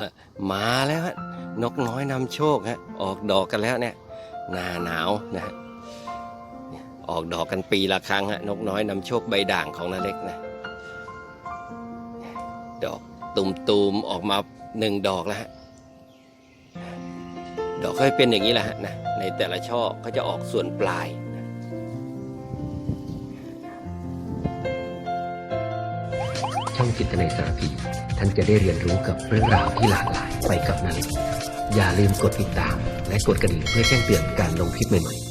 ฮะมาแล้วฮะนกน้อยนำโชคฮะออกดอกกันแล้วเนี่ยหน้าหนาวนะฮะออกดอกกันปีละครั้งฮะนกน้อยนำโชคใบด่างของนาเล็กนะดอกตุ่มๆออกมาหนึ่งดอกแล้วฮะดอกก็เป็นอย่างนี้แหละฮะนะในแต่ละช่อก็จะออกส่วนปลาย ช่องจิตในสารพี ท่านจะได้เรียนรู้กับเรื่องราวที่หลากหลายไปกับนาเล็กอย่าลืมกดติดตาม และกดกระดิ่งเพื่อแจ้งเตือนการลงคลิปใหม่ๆ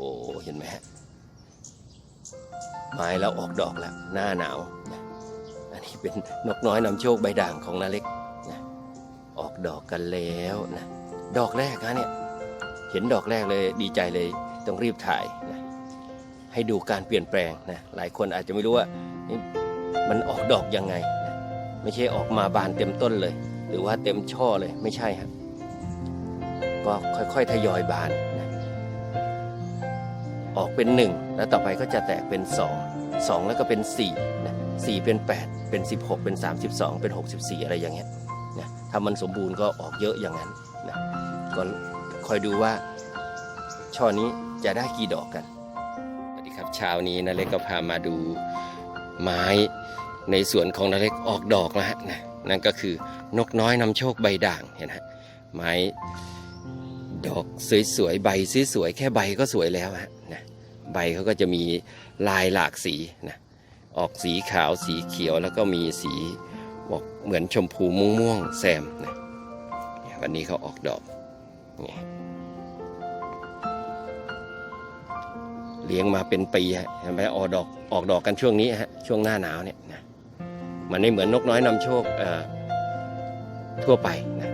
หเห็นไหมฮะไม้แล้วออกดอกแล้ว หน้าหนาวนะอันนี้เป็นนกน้อยนำโชคใบด่างของนาเล็กนะออกดอกกันแล้วนะดอกแรกนะเนี่ยเห็นดอกแรกเลยดีใจเลยต้องรีบถ่ายนะให้ดูการเปลี่ยนแปลงนะหลายคนอาจจะไม่รู้ว่านี่มันออกดอกยังไงนะไม่ใช่ออกมาบานเต็มต้นเลย หรือว่าเต็มช่อเลยไม่ใช่ครับก็ค่อยๆทยอยบานนะ ออกเป็นหนึ่งแล้วต่อไปก็จะแตกเป็นสองสองแล้วก็เป็นสี่นะสี่เป็นแปดเป็นสิบหกเป็นสามสิบสองเป็นหกสิบสี่อะไรอย่างเงี้ยนะถ้ามันสมบูรณ์ก็ออกเยอะอย่างนั้นนะก็คอยดูว่าช่อนี้จะได้กี่ดอกกันสวัสดีครับเช้านี้นาเล็กก็พามาดูไม้ในสวนของนาเล็กออกดอกแล้วฮะนะนั่นก็คือนกน้อยนำโชคใบด่างเห็นไหมฮะไม้ดอกสวยๆใบสวยๆแค่ใบก็สวยแล้วฮะ ใบเขาก็จะมีลายหลากสีนะออกสีขาวสีเขียวแล้วก็มีสีบอกเหมือนชมพูม่วงๆแซมนะวันนี้เขาออกดอกนี่เลี้ยงมาเป็นปีฮะเห็นไหมออกดอกออกดอกกันช่วงนี้ฮะช่วงหน้าหนาวเนี่ยนะมันไม่เหมือนนกน้อยนำโชคเอ่อทั่วไปนะ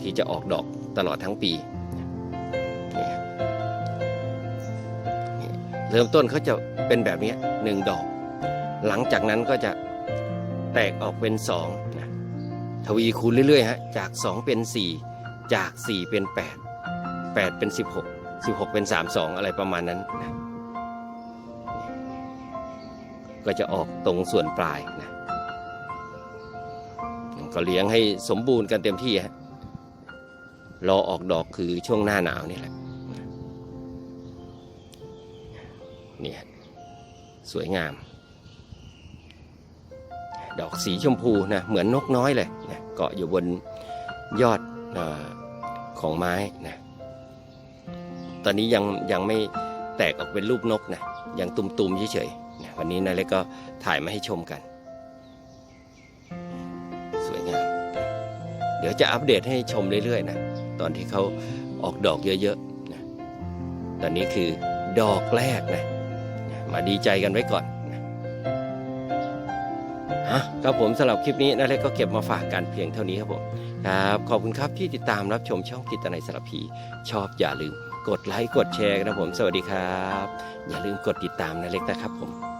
ที่จะออกดอกตลอดทั้งปี เริ่มต้นเขาจะเป็นแบบนี้หนึ่งดอก หลังจากนั้นก็จะแตกออกเป็นสองนะทวีคูณเรื่อยๆฮะจากสองเป็นสี่จากสี่เป็นแปดแปดเป็นสิบหกสิบหกเป็นสามสองอะไรประมาณนั้นนะก็จะออกตรงส่วนปลายนะก็เลี้ยงให้สมบูรณ์กันเต็มที่ฮะรอออกดอกคือช่วงหน้าหนาวนี่แหละ นี่ฮะสวยงาม ดอกสีชมพูนะเหมือนนกน้อยเลยนะเกาะอยู่บนยอดออของไม้นะตอนนี้ยังยังไม่แตกออกเป็นรูปนกนะยังตุ่มๆเฉยๆนะวันนี้นายเล็กก็ถ่ายมาให้ชมกัน สวยงาม เดี๋ยวจะอัปเดตให้ชมเรื่อยๆนะตอนที่เขาออกดอกเยอะๆนะตอนนี้คือดอกแรกนะ มาดีใจกันไว้ก่อนนะฮะครับผมสำหรับคลิปนี้นาเล็กก็เก็บมาฝากกันเพียงเท่านี้ครับผมครับขอบคุณครับที่ติดตามรับชมช่องกิตนัยสารพี ชอบอย่าลืม กดไลค์กดแชร์นะผม สวัสดีครับ อย่าลืมกดติดตามนาเล็กนะครับผม